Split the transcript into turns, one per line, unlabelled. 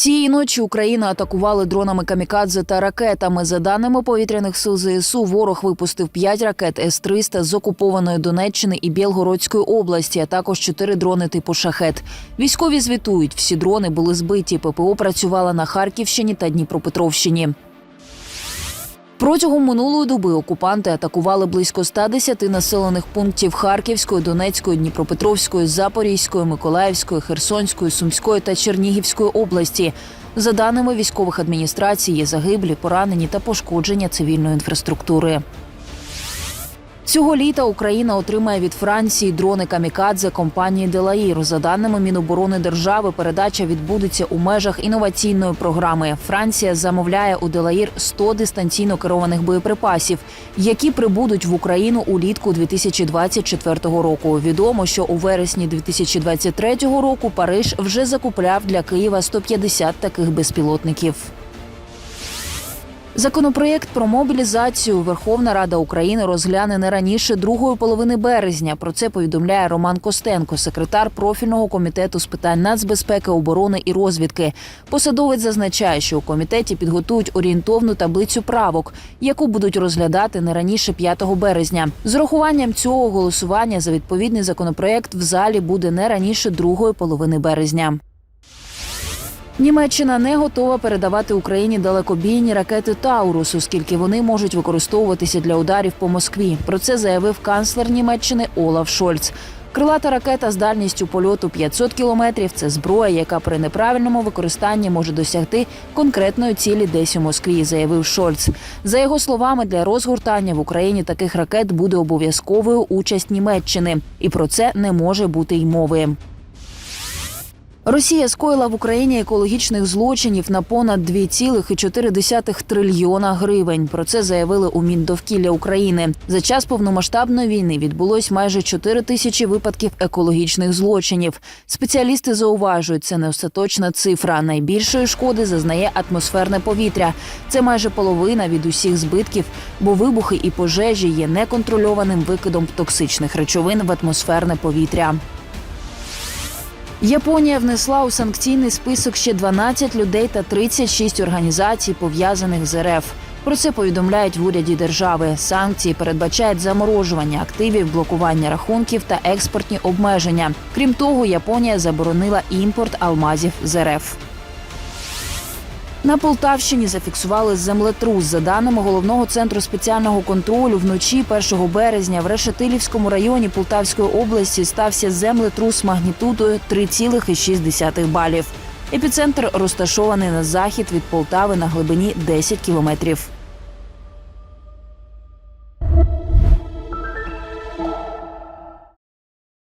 Цієї ночі Україна атакували дронами камікадзе та ракетами. За даними повітряних сил ЗСУ, ворог випустив 5 ракет С-300 з окупованої Донеччини і Білгородської області, а також 4 дрони типу шахет. Військові звітують, всі дрони були збиті. ППО працювала на Харківщині та Дніпропетровщині. Протягом минулої доби окупанти атакували близько 110 населених пунктів Харківської, Донецької, Дніпропетровської, Запорізької, Миколаївської, Херсонської, Сумської та Чернігівської області. За даними військових адміністрацій, є загиблі, поранені та пошкодження цивільної інфраструктури. Цього літа Україна отримає від Франції дрони камікадзе компанії Делаїр. За даними Міноборони держави, передача відбудеться у межах інноваційної програми. Франція замовляє у Делаїр 100 дистанційно керованих боєприпасів, які прибудуть в Україну улітку 2024 року. Відомо, що у вересні 2023 року Париж вже закупляв для Києва 150 таких безпілотників. Законопроєкт про мобілізацію Верховна Рада України розгляне не раніше другої половини березня. Про це повідомляє Роман Костенко, секретар профільного комітету з питань нацбезпеки, оборони і розвідки. Посадовець зазначає, що у комітеті підготують орієнтовну таблицю правок, яку будуть розглядати не раніше 5 березня. З урахуванням цього голосування за відповідний законопроєкт в залі буде не раніше другої половини березня. Німеччина не готова передавати Україні далекобійні ракети Таурус, оскільки вони можуть використовуватися для ударів по Москві. Про це заявив канцлер Німеччини Олаф Шольц. Крилата ракета з дальністю польоту 500 кілометрів – це зброя, яка при неправильному використанні може досягти конкретної цілі десь у Москві, заявив Шольц. За його словами, для розгортання в Україні таких ракет буде обов'язковою участь Німеччини, і про це не може бути й мови. Росія скоїла в Україні екологічних злочинів на понад 2,4 трильйона гривень. Про це заявили у Міндовкілля України. За час повномасштабної війни відбулось майже 4 тисячі випадків екологічних злочинів. Спеціалісти зауважують, це не остаточна цифра. Найбільшої шкоди зазнає атмосферне повітря. Це майже половина від усіх збитків, бо вибухи і пожежі є неконтрольованим викидом токсичних речовин в атмосферне повітря. Японія внесла у санкційний список ще 12 людей та 36 організацій, пов'язаних з РФ. Про це повідомляють в уряді держави. Санкції передбачають заморожування активів, блокування рахунків та експортні обмеження. Крім того, Японія заборонила імпорт алмазів з РФ. На Полтавщині зафіксували землетрус. За даними головного центру спеціального контролю, вночі 1 березня в Решетилівському районі Полтавської області стався землетрус магнітудою 3,6 балів. Епіцентр розташований на захід від Полтави на глибині 10 кілометрів.